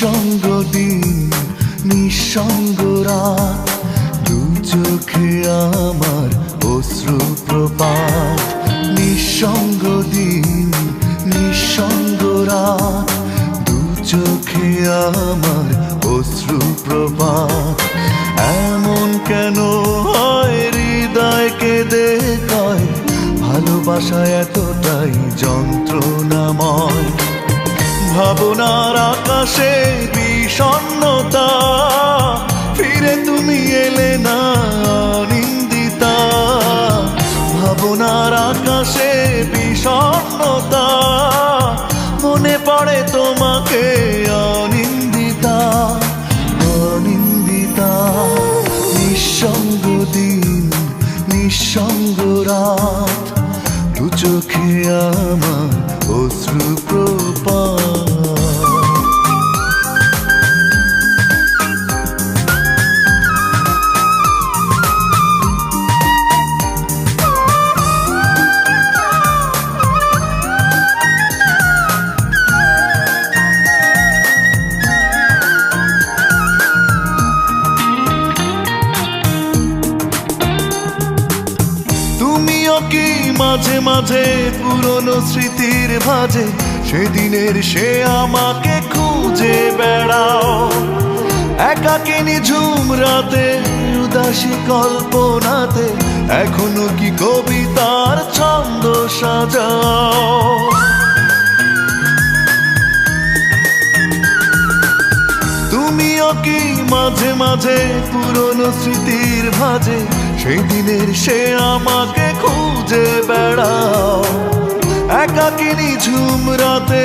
নিঃসঙ্গ দিন, নিঃসঙ্গ রাত, দু চোখে আমার অশ্রু প্রপাত নিঃসঙ্গ দিন, নিঃসঙ্গ রাত, দু চোখে আমার অশ্রু প্রপাত এমন কেন হয় হৃদয়কে দেখায় ভালোবাসা এতটাই যন্ত্রণাময়। ভাবনার আকাশে বিষণ্ণতা। ফিরে তুমি এলে না নিন্দিতা ভাবনার আকাশে বিষণ্ণতা। মনে পড়ে তোমাকে, অনিন্দিতা। অনিন্দিতা, নিঃসঙ্গ দিন, নিঃসঙ্গ রাত। দু চোখে আমার অশ্রু প্রপাত মাঝে মাঝে পুরনো স্মৃতির ভাজে সেদিনের সে আমাকে খুঁজে বেড়াও। একাকিনী ঝুম রাতে, উদাসী কল্পনাতে, এখনও কি কবিতার ছন্দ সাজাও? তুমিও কি মাঝে মাঝে পুরনো স্মৃতির ভাজে সেই দিনের সে আমাকে খুঁজে বেড়াও একাকিনী ঝুম রাতে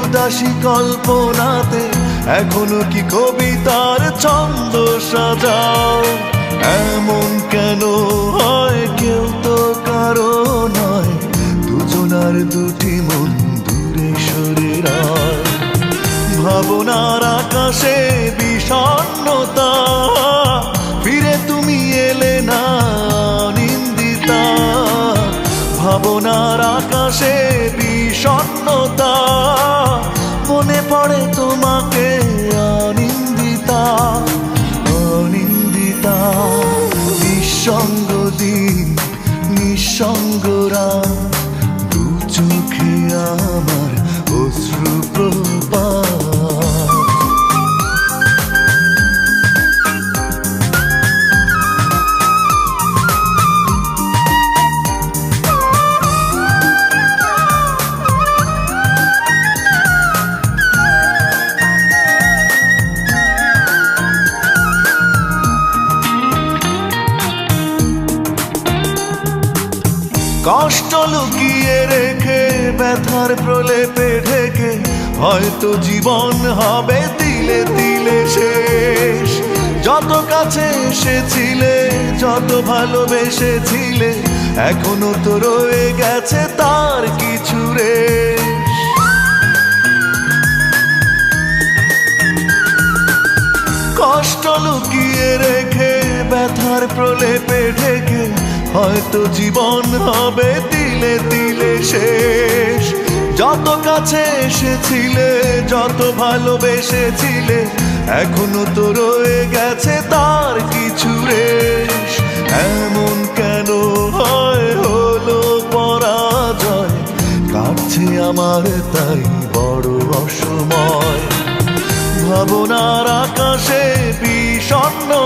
উদাসী কল্পনাতে, এখনও কি কবিতার ছন্দ সাজাও এমন কেন হয় কেউ তো কারও নয়, দুজনার দুটি মন দূরে সরে ভাবনার আকাশে বিষণ্ণতা, ফিরে তুমি এলে না। আকাশে বিষণ্ণতা। কষ্ট লুকিয়ে রেখে, ব্যথার প্রলেপে ঢেকে, হয়তো জীবন হবে দিলে দিলে শেষ। যত কাছে এসেছিলে, যত ভালোবেসেছিলে, এখনও তো রয়ে গেছে তার কিছু রে কষ্ট লুকিয়ে রেখে, ব্যথার প্রলেপে ঢেকে হয়তো জীবন হবে দিলে দিলে শেষ। যত কাছে এসেছিলে, যত ভালোবেসেছিলে, এখনও তো রয়ে গেছে তার কিছু রেশ। এমন কেন হয় হলো পরাজয়? কাটছে আমার তাই বড় অসময়। ভাবনার আকাশে বিষণ্ণতা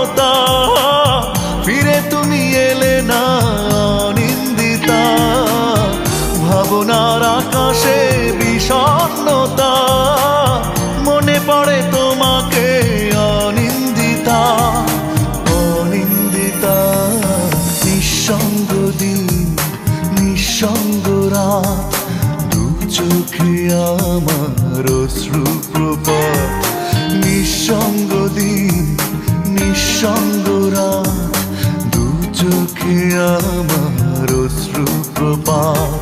আমার অশ্রু প্রপাত নিঃসঙ্গ দিন, নিঃসঙ্গ দু চোখে আমার অশ্রু প্রপাত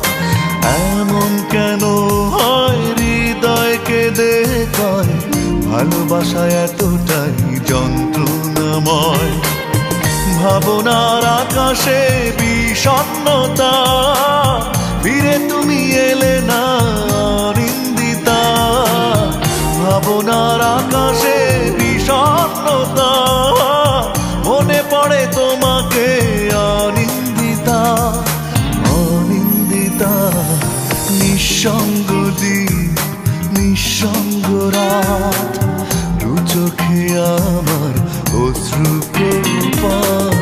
এমন কেন হয় হৃদয়কে দেখায়, ভালোবাসা এতটাই যন্ত্রণাময়? ভাবনার আকাশে বিষণ্ণতা রাত দু চোখে আমার অশ্রু পা